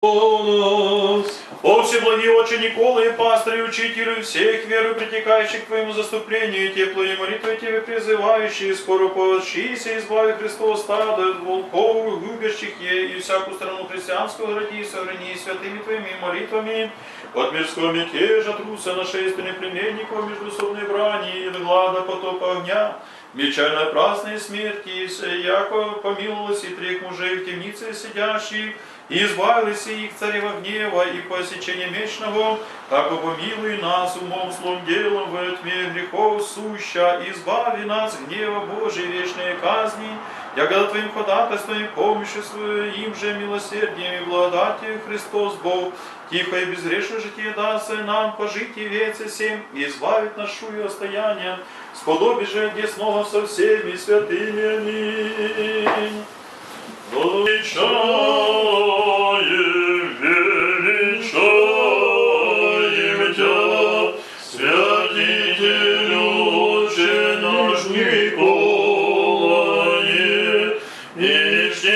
нас. О всеблагие очи Николы, пастырь и учителю всех веру притекающих к Твоему заступлению, тепло и молитвы Тебе призывающие, скоро поощрися, избави Христос стада от волков, губящих ей, и всякую страну христианскую гради, сохрани святыми Твоими молитвами, от мирского мятежа, труса нашествия племенников, междусобной брани, и от глада потопа огня, Мечальной праздной смерти, яко помиловалось и трех мужей в темнице сидящих, и избавились их царева гнева и посечения мечного, так помилуй нас умом, словом, делом в тьме грехов суща, избави нас гнева Божий вечной казни, ягода Твоим ходатайством и помощью своим же милосердием и благодатью Христос Бог, тихо и безгрешно житие даст нам пожить и веце всем, и избавить нашу ее стояние, сподоби же десного со всеми святыми. Аминь.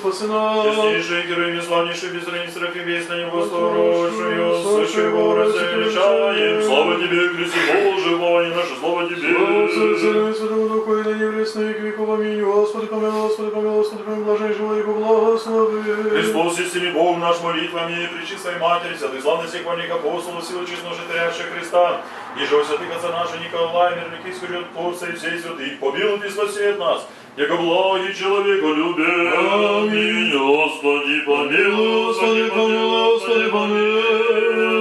спаси нас. Чистейший герой, неславнейший безраний Серафим, весь на него славшую, сущую его разделичаем. Слава тебе, Христе Боже, слава наше, слава тебе. Слава Отцу и Сыну и Святому Духу, и ныне и вечно, и к веку. Аминь. Господи, помилуй, Господи, помилуй, Господи, помилуй, блаженный живой, и благослови. Христос, истинный Бог наш, молитвами и пречистой Матери, святый славный всех вольных апостолов, силу честного житарящих Христа, и же святых отца нашего Николая, мирных исхождет Творца и всей святых, помилуй и спаси от нас, яко благи человеку любя. Аминь. Господи, помилуй, Господи, помилуй, Господи, помилуй.